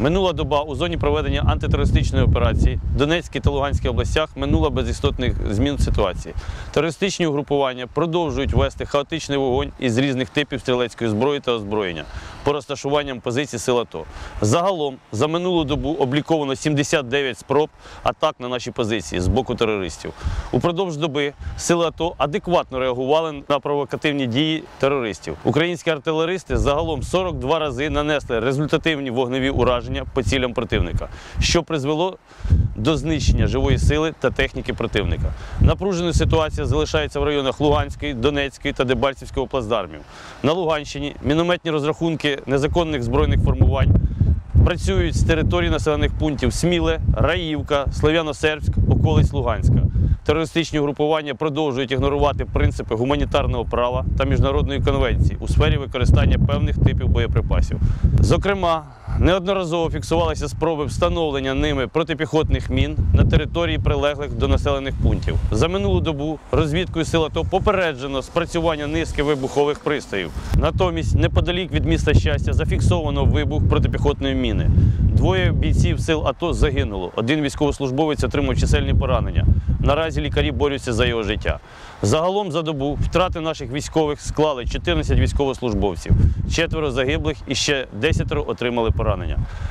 Минула доба у зоні проведення антитерористичної операції в Донецькій та Луганській областях минула без істотних змін ситуації. Терористичні угрупування продовжують вести хаотичний вогонь із різних типів стрілецької зброї та озброєння по розташуванням позицій сил АТО. Загалом за минулу добу обліковано 79 спроб атак на наші позиції з боку терористів. Упродовж доби сили АТО адекватно реагували на провокативні дії терористів. Українські артилеристи загалом 42 рази нанесли результативні вогневі ураження по цілям противника, що призвело до знищення живої сили та техніки противника. Напружена ситуація залишається в районах Луганської, Донецької та Дебальцівського плацдармів. На Луганщині мінометні розрахунки незаконних збройних формувань працюють з території населених пунктів Сміле, Раївка, Слов'яно-Сербськ, околиць Луганська. Терористичні групування продовжують ігнорувати принципи гуманітарного права та міжнародної конвенції у сфері використання певних типів боєприпасів. Зокрема, неодноразово фіксувалися спроби встановлення ними протипіхотних мін на території прилеглих до населених пунктів. За минулу добу розвідкою сил АТО попереджено спрацювання низки вибухових пристроїв. Натомість, неподалік від міста щастя, зафіксовано вибух протипіхотної міни. Двоє бійців сил АТО загинуло. Один військовослужбовець отримав чисельні поранення. Наразі лікарі борються за його життя. Загалом за добу втрати наших військових склали 14 військовослужбовців, четверо загиблих і ще 10 отримали поранення.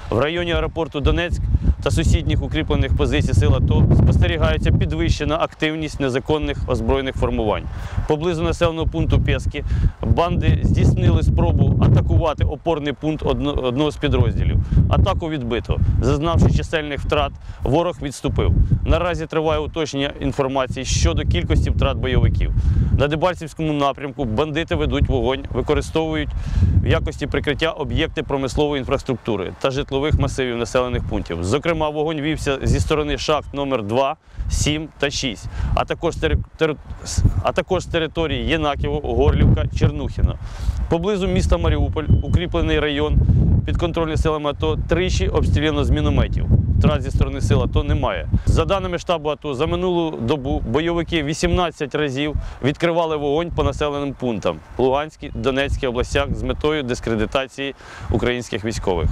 В районі аеропорту Донецьк та сусідніх укріплених позицій сил АТО спостерігається підвищена активність незаконних озброєних формувань. Поблизу населеного пункту Пески банди здійснили спробу атакувати опорний пункт одного з підрозділів. Атаку відбито. Зазнавши чисельних втрат, ворог відступив. Наразі триває уточнення інформації щодо кількості втрат бойовиків. На Дебальцівському напрямку бандити ведуть вогонь, використовують в якості прикриття об'єкти промислової інфраструктури та житлових масивів населених пунктів. Зокрема, вогонь вівся зі сторони шахт номер 2, 7 та 6, а також, тери- тери- а також з території Єнаківо, Горлівка, Чернухіно. Поблизу міста Маріуполь, укріплений район підконтрольний силами АТО, тричі обстріляно з мінометів. Втрат зі сторони сил АТО немає. За даними штабу АТО, за минулу добу бойовики 18 разів відкривали вогонь по населеним пунктам Луганській, Донецькій областях з метою дискредитації українських військових.